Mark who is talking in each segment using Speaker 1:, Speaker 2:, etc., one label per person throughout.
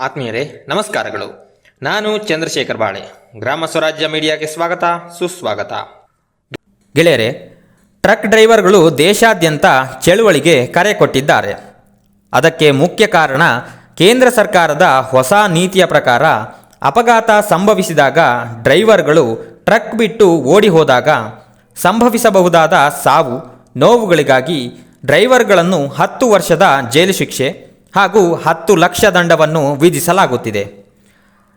Speaker 1: ಆತ್ಮೀಯರೇ, ನಮಸ್ಕಾರಗಳು. ನಾನು ಚಂದ್ರಶೇಖರ್ ಬಾಳೆ. ಗ್ರಾಮ ಸ್ವರಾಜ್ಯ ಮೀಡಿಯಾಗೆ ಸ್ವಾಗತ, ಸುಸ್ವಾಗತ. ಗೆಳೆಯರೆ, ಟ್ರಕ್ ಡ್ರೈವರ್ಗಳು ದೇಶಾದ್ಯಂತ ಚಳುವಳಿಗೆ ಕರೆ ಕೊಟ್ಟಿದ್ದಾರೆ. ಅದಕ್ಕೆ ಮುಖ್ಯ ಕಾರಣ, ಕೇಂದ್ರ ಸರ್ಕಾರದ ಹೊಸ ನೀತಿಯ ಪ್ರಕಾರ ಅಪಘಾತ ಸಂಭವಿಸಿದಾಗ ಡ್ರೈವರ್ಗಳು ಟ್ರಕ್ ಬಿಟ್ಟು ಓಡಿ ಹೋದಾಗ ಸಂಭವಿಸಬಹುದಾದ ಸಾವು, ನೋವುಗಳಿಗಾಗಿ ಡ್ರೈವರ್ಗಳನ್ನು ಹತ್ತು ವರ್ಷದ ಜೈಲು ಶಿಕ್ಷೆ ಹಾಗೂ ಹತ್ತು ಲಕ್ಷ ದಂಡವನ್ನು ವಿಧಿಸಲಾಗುತ್ತಿದೆ.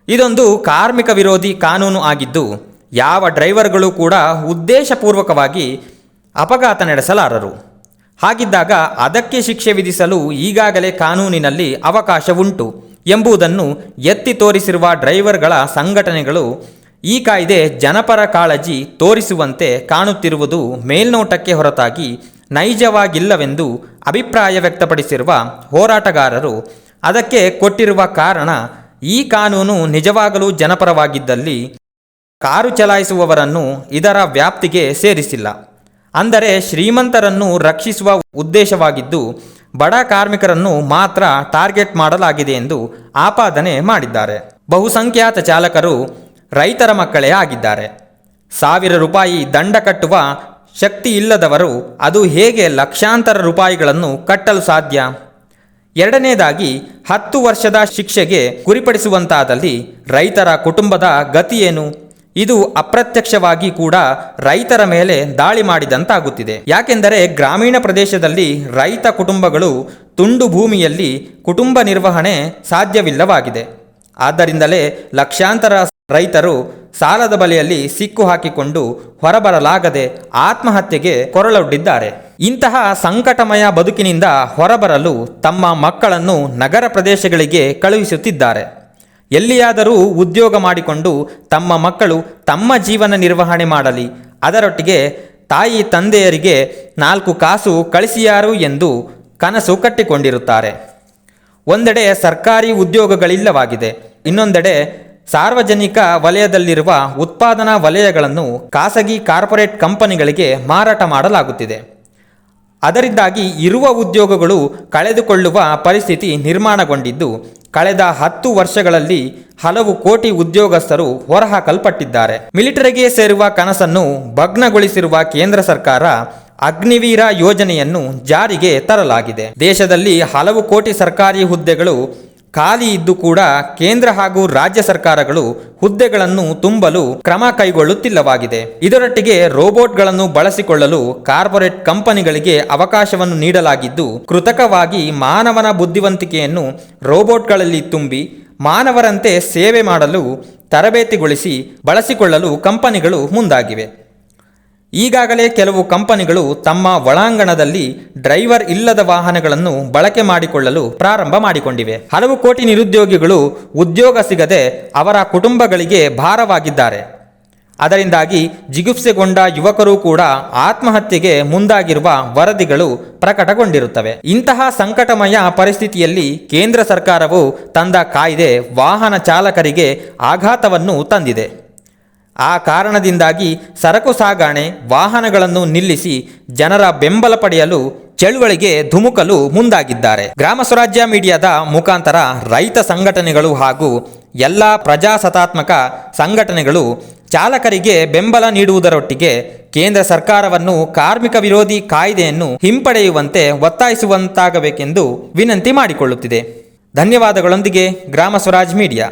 Speaker 1: ಇದೊಂದು ಕಾರ್ಮಿಕ ವಿರೋಧಿ ಕಾನೂನು ಆಗಿದ್ದು, ಯಾವ ಡ್ರೈವರ್ಗಳು ಕೂಡ ಉದ್ದೇಶಪೂರ್ವಕವಾಗಿ ಅಪಘಾತ ನಡೆಸಲಾರರು. ಹಾಗಿದ್ದಾಗ ಅದಕ್ಕೆ ಶಿಕ್ಷೆ ವಿಧಿಸಲು ಈಗಾಗಲೇ ಕಾನೂನಿನಲ್ಲಿ ಅವಕಾಶ ಉಂಟು ಎಂಬುದನ್ನು ಎತ್ತಿ ತೋರಿಸಿರುವ ಡ್ರೈವರ್ಗಳ ಸಂಘಟನೆಗಳು ಈ ಕಾಯ್ದೆ ಜನಪರ ಕಾಳಜಿ ತೋರಿಸುವಂತೆ ಕಾಣುತ್ತಿರುವುದು ಮೇಲ್ನೋಟಕ್ಕೆ ಹೊರತಾಗಿ ನೈಜವಾಗಿಲ್ಲವೆಂದು ಅಭಿಪ್ರಾಯ ವ್ಯಕ್ತಪಡಿಸಿರುವ ಹೋರಾಟಗಾರರು ಅದಕ್ಕೆ ಕೊಟ್ಟಿರುವ ಕಾರಣ ಈ ಕಾನೂನು ನಿಜವಾಗಲೂ ಜನಪರವಾಗಿದ್ದಲ್ಲಿ ಕಾರು ಚಲಾಯಿಸುವವರನ್ನು ಇದರ ವ್ಯಾಪ್ತಿಗೆ ಸೇರಿಸಿಲ್ಲ. ಅಂದರೆ ಶ್ರೀಮಂತರನ್ನು ರಕ್ಷಿಸುವ ಉದ್ದೇಶವಾಗಿದ್ದು ಬಡ ಕಾರ್ಮಿಕರನ್ನು ಮಾತ್ರ ಟಾರ್ಗೆಟ್ ಮಾಡಲಾಗಿದೆ ಎಂದು ಆಪಾದನೆ ಮಾಡಿದ್ದಾರೆ. ಬಹುಸಂಖ್ಯಾತ ಚಾಲಕರು ರೈತರ ಮಕ್ಕಳೇ ಆಗಿದ್ದಾರೆ. ಸಾವಿರ ರೂಪಾಯಿ ದಂಡ ಕಟ್ಟುವ ಶಕ್ತಿ ಇಲ್ಲದವರು ಅದು ಹೇಗೆ ಲಕ್ಷಾಂತರ ರೂಪಾಯಿಗಳನ್ನು ಕಟ್ಟಲು ಸಾಧ್ಯ? ಎರಡನೇದಾಗಿ, ಹತ್ತು ವರ್ಷದ ಶಿಕ್ಷೆಗೆ ಗುರಿಪಡಿಸುವಂತಾದಲ್ಲಿ ರೈತರ ಕುಟುಂಬದ ಗತಿಯೇನು? ಇದು ಅಪ್ರತ್ಯಕ್ಷವಾಗಿ ಕೂಡ ರೈತರ ಮೇಲೆ ದಾಳಿ ಮಾಡಿದಂತಾಗುತ್ತಿದೆ. ಯಾಕೆಂದರೆ ಗ್ರಾಮೀಣ ಪ್ರದೇಶದಲ್ಲಿ ರೈತ ಕುಟುಂಬಗಳು ತುಂಡು ಭೂಮಿಯಲ್ಲಿ ಕುಟುಂಬ ನಿರ್ವಹಣೆ ಸಾಧ್ಯವಿಲ್ಲವಾಗಿದೆ. ಆದ್ದರಿಂದಲೇ ಲಕ್ಷಾಂತರ ರೈತರು ಸಾಲದ ಬಲೆಯಲ್ಲಿ ಸಿಕ್ಕು ಹಾಕಿಕೊಂಡು ಹೊರಬರಲಾಗದೆ ಆತ್ಮಹತ್ಯೆಗೆ ಕೊರಳೊಡ್ಡಿದ್ದಾರೆ. ಇಂತಹ ಸಂಕಟಮಯ ಬದುಕಿನಿಂದ ಹೊರಬರಲು ತಮ್ಮ ಮಕ್ಕಳನ್ನು ನಗರ ಪ್ರದೇಶಗಳಿಗೆ ಕಳುಹಿಸುತ್ತಿದ್ದಾರೆ. ಎಲ್ಲಿಯಾದರೂ ಉದ್ಯೋಗ ಮಾಡಿಕೊಂಡು ತಮ್ಮ ಮಕ್ಕಳು ತಮ್ಮ ಜೀವನ ನಿರ್ವಹಣೆ ಮಾಡಲಿ, ಅದರೊಟ್ಟಿಗೆ ತಾಯಿ ತಂದೆಯರಿಗೆ ನಾಲ್ಕು ಕಾಸು ಕಳಿಸಿಯಾರು ಎಂದು ಕನಸು ಕಟ್ಟಿಕೊಂಡಿರುತ್ತಾರೆ. ಒಂದೆಡೆ ಸರ್ಕಾರಿ ಉದ್ಯೋಗಗಳಿಲ್ಲವಾಗಿದೆ, ಇನ್ನೊಂದೆಡೆ ಸಾರ್ವಜನಿಕ ವಲಯದಲ್ಲಿರುವ ಉತ್ಪಾದನಾ ವಲಯಗಳನ್ನು ಖಾಸಗಿ ಕಾರ್ಪೊರೇಟ್ ಕಂಪನಿಗಳಿಗೆ ಮಾರಾಟ ಮಾಡಲಾಗುತ್ತಿದೆ. ಅದರಿಂದಾಗಿ ಇರುವ ಉದ್ಯೋಗಗಳು ಕಳೆದುಕೊಳ್ಳುವ ಪರಿಸ್ಥಿತಿ ನಿರ್ಮಾಣಗೊಂಡಿದ್ದು, ಕಳೆದ ಹತ್ತು ವರ್ಷಗಳಲ್ಲಿ ಹಲವು ಕೋಟಿ ಉದ್ಯೋಗಸ್ಥರು ಹೊರಹಾಕಲ್ಪಟ್ಟಿದ್ದಾರೆ. ಮಿಲಿಟರಿಗೆ ಸೇರುವ ಕನಸನ್ನು ಭಗ್ನಗೊಳಿಸಿರುವ ಕೇಂದ್ರ ಸರ್ಕಾರ ಅಗ್ನಿವೀರ ಯೋಜನೆಯನ್ನು ಜಾರಿಗೆ ತರಲಾಗಿದೆ. ದೇಶದಲ್ಲಿ ಹಲವು ಕೋಟಿ ಸರ್ಕಾರಿ ಹುದ್ದೆಗಳು ಖಾಲಿ ಇದ್ದು ಕೂಡ ಕೇಂದ್ರ ಹಾಗೂ ರಾಜ್ಯ ಸರ್ಕಾರಗಳು ಹುದ್ದೆಗಳನ್ನು ತುಂಬಲು ಕ್ರಮ ಕೈಗೊಳ್ಳುತ್ತಿಲ್ಲವಾಗಿದೆ. ಇದರೊಟ್ಟಿಗೆ ರೋಬೋಟ್ಗಳನ್ನು ಬಳಸಿಕೊಳ್ಳಲು ಕಾರ್ಪೊರೇಟ್ ಕಂಪನಿಗಳಿಗೆ ಅವಕಾಶವನ್ನು ನೀಡಲಾಗಿದ್ದು, ಕೃತಕವಾಗಿ ಮಾನವನ ಬುದ್ಧಿವಂತಿಕೆಯನ್ನು ರೋಬೋಟ್ಗಳಲ್ಲಿ ತುಂಬಿ, ಮಾನವರಂತೆ ಸೇವೆ ಮಾಡಲು ತರಬೇತಿಗೊಳಿಸಿ ಬಳಸಿಕೊಳ್ಳಲು ಕಂಪನಿಗಳು ಮುಂದಾಗಿವೆ. ಈಗಾಗಲೇ ಕೆಲವು ಕಂಪನಿಗಳು ತಮ್ಮ ಒಳಾಂಗಣದಲ್ಲಿ ಡ್ರೈವರ್ ಇಲ್ಲದ ವಾಹನಗಳನ್ನು ಬಳಕೆ ಮಾಡಿಕೊಳ್ಳಲು ಪ್ರಾರಂಭ ಮಾಡಿಕೊಂಡಿವೆ. ಹಲವು ಕೋಟಿ ನಿರುದ್ಯೋಗಿಗಳು ಉದ್ಯೋಗ ಸಿಗದೆ ಅವರ ಕುಟುಂಬಗಳಿಗೆ ಭಾರವಾಗಿದ್ದಾರೆ. ಅದರಿಂದಾಗಿ ಜಿಗುಪ್ಸೆಗೊಂಡ ಯುವಕರು ಕೂಡ ಆತ್ಮಹತ್ಯೆಗೆ ಮುಂದಾಗಿರುವ ವರದಿಗಳು ಪ್ರಕಟಗೊಂಡಿರುತ್ತವೆ. ಇಂತಹ ಸಂಕಟಮಯ ಪರಿಸ್ಥಿತಿಯಲ್ಲಿ ಕೇಂದ್ರ ಸರ್ಕಾರವು ತಂದ ಕಾಯ್ದೆ ವಾಹನ ಚಾಲಕರಿಗೆ ಆಘಾತವನ್ನು ತಂದಿದೆ. ಆ ಕಾರಣದಿಂದಾಗಿ ಸರಕು ಸಾಗಾಣೆ, ವಾಹನಗಳನ್ನು ನಿಲ್ಲಿಸಿ ಜನರ ಬೆಂಬಲ ಪಡೆಯಲು ಚಳುವಳಿಗೆ ಧುಮುಕಲು ಮುಂದಾಗಿದ್ದಾರೆ. ಗ್ರಾಮ ಸ್ವರಾಜ್ಯ ಮೀಡಿಯಾದ ಮುಖಾಂತರ ರೈತ ಸಂಘಟನೆಗಳು ಹಾಗೂ ಎಲ್ಲ ಪ್ರಜಾಸತ್ತಾತ್ಮಕ ಸಂಘಟನೆಗಳು ಚಾಲಕರಿಗೆ ಬೆಂಬಲ ನೀಡುವುದರೊಟ್ಟಿಗೆ ಕೇಂದ್ರ ಸರ್ಕಾರವನ್ನು ಕಾರ್ಮಿಕ ವಿರೋಧಿ ಕಾಯ್ದೆಯನ್ನು ಹಿಂಪಡೆಯುವಂತೆ ಒತ್ತಾಯಿಸುವಂತಾಗಬೇಕೆಂದು ವಿನಂತಿ ಮಾಡಿಕೊಳ್ಳುತ್ತಿದೆ. ಧನ್ಯವಾದಗಳೊಂದಿಗೆ ಗ್ರಾಮ ಸ್ವರಾಜ್ ಮೀಡಿಯಾ.